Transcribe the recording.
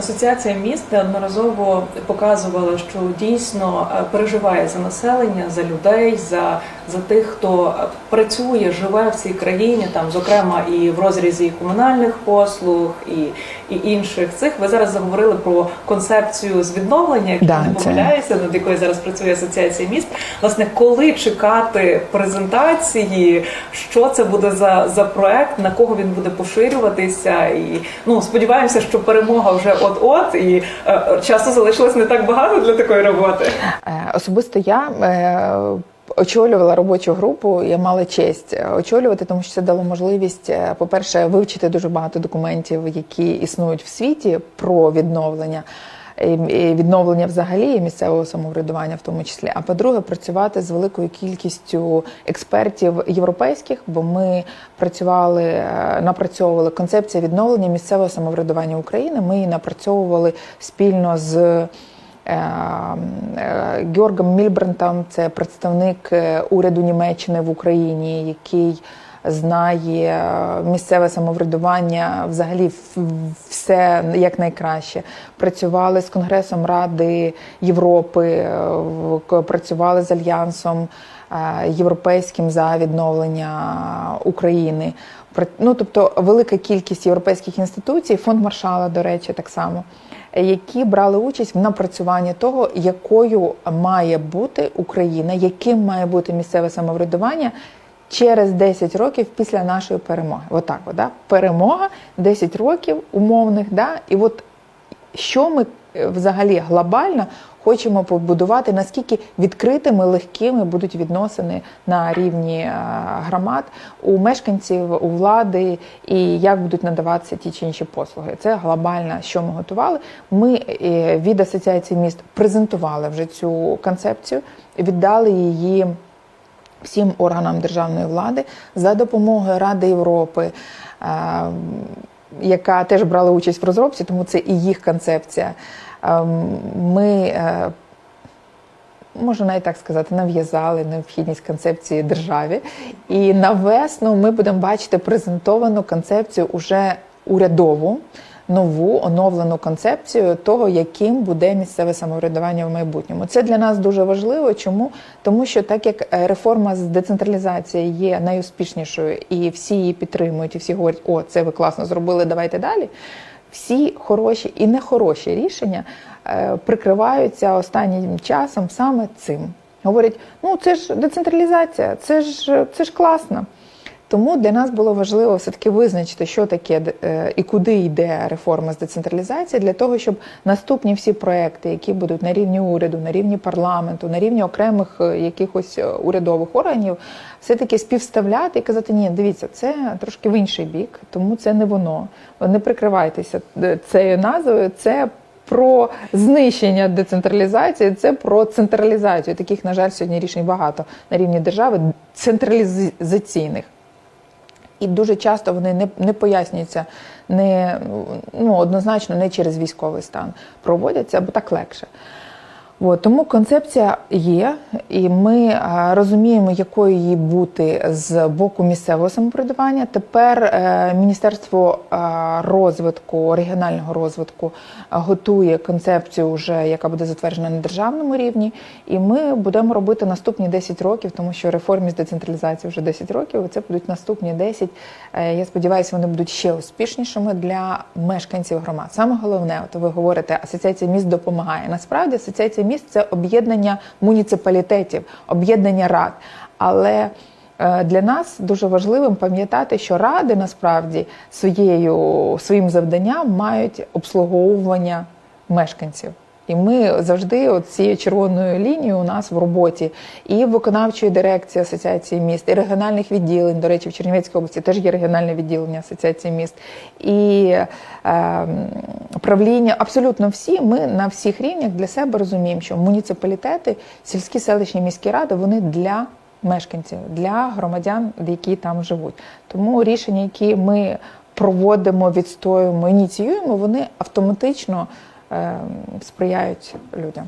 Асоціація міст неодноразово показувала, що дійсно е, переживає за населення, за людей, за, за тих, хто е, працює, живе в цій країні, там, зокрема, і в розрізі комунальних послуг, і, і інших цих. Ви зараз заговорили про концепцію з відновлення, якщо Да, не помиляюся, над якою зараз працює асоціація міст. Власне, коли чекати презентації, що це буде за, за проект, на кого він буде поширюватися, і ну сподіваємося, що перемога вже от-от, і е, часу залишилось не так багато для такої роботи. Е, Особисто я е, очолювала робочу групу. Я мала честь очолювати, тому що це дало можливість, по-перше, вивчити дуже багато документів, які існують в світі про відновлення. Відновлення взагалі і місцевого самоврядування, в тому числі. А по-друге, працювати з великою кількістю експертів європейських, бо ми працювали, е, напрацьовували концепцію відновлення місцевого самоврядування України. Ми її напрацьовували спільно з е, е, Георгом Мільбрантом, це представник уряду Німеччини в Україні, який знає е, місцеве самоврядування, взагалі все як найкраще. Працювали з Конгресом Ради Європи, е, працювали з Альянсом е, Європейським за відновлення України. Ну, тобто велика кількість європейських інституцій, фонд Маршала, до речі, так само, які брали участь в напрацюванні того, якою має бути Україна, яким має бути місцеве самоврядування через 10 років після нашої перемоги. Отак, от, да? перемога 10 років умовних, да? і от що ми е, взагалі глобально хочемо побудувати, наскільки відкритими, легкими будуть відносини на рівні е, громад у мешканців, у влади, і як будуть надаватися ті чи інші послуги. Це глобально, що ми готували. Ми е, від асоціації міст презентували вже цю концепцію, віддали її всім органам державної влади за допомогою Ради Європи, е, яка теж брала участь в розробці, тому це і їх концепція. Е, Ми, е, можна навіть так сказати, нав'язали необхідність концепції державі. І на весну ми будемо бачити презентовану концепцію уже урядову. Нову оновлену концепцію того, яким буде місцеве самоврядування в майбутньому. Це для нас дуже важливо. Чому? Тому що так як е, реформа з децентралізації є найуспішнішою, і всі її підтримують, і всі говорять, о, це ви класно зробили, давайте далі. Всі хороші і нехороші рішення е, прикриваються останнім часом саме цим. Говорять, ну це ж децентралізація, це ж це ж класно. Тому для нас було важливо все-таки визначити, що таке е, і куди йде реформа з децентралізації, для того, щоб наступні всі проекти, які будуть на рівні уряду, на рівні парламенту, на рівні окремих е, якихось е, урядових органів, все-таки співставляти і казати, ні, дивіться, це трошки в інший бік, тому це не воно. Не прикривайтеся цією назвою, це. Про знищення децентралізації, це про централізацію. Таких, на жаль, сьогодні рішень багато на рівні держави централізаційних. І дуже часто вони не, не пояснюються не ну, однозначно не через військовий стан проводяться, або так легше. От, тому концепція є, і ми розуміємо, якою її бути з боку місцевого самоврядування. Тепер е, Міністерство розвитку, регіонального розвитку готує концепцію, вже, яка буде затверджена на державному рівні. І ми будемо робити наступні 10 років, тому що реформі з децентралізації вже 10 років. і Це будуть наступні 10. Е, Я сподіваюся, вони будуть ще успішнішими для мешканців громад. Саме головне, от ви говорите, асоціація міст допомагає. Насправді асоціація міст це об'єднання муніципалітетів, об'єднання рад. Але е, для нас дуже важливим пам'ятати, що ради насправді своєю своїм завданням мають обслуговування мешканців. І ми завжди от цією червоною лінією у нас в роботі і виконавчої дирекції асоціації міст, і регіональних відділень. До речі, в Чернівецькій області теж є регіональне відділення асоціації міст і е, правління. Абсолютно всі ми на всіх рівнях для себе розуміємо, що муніципалітети, сільські селищні міські ради вони для мешканців, для громадян, які там живуть. Тому рішення, які ми проводимо, відстоюємо, ініціюємо, вони автоматично сприяють людям.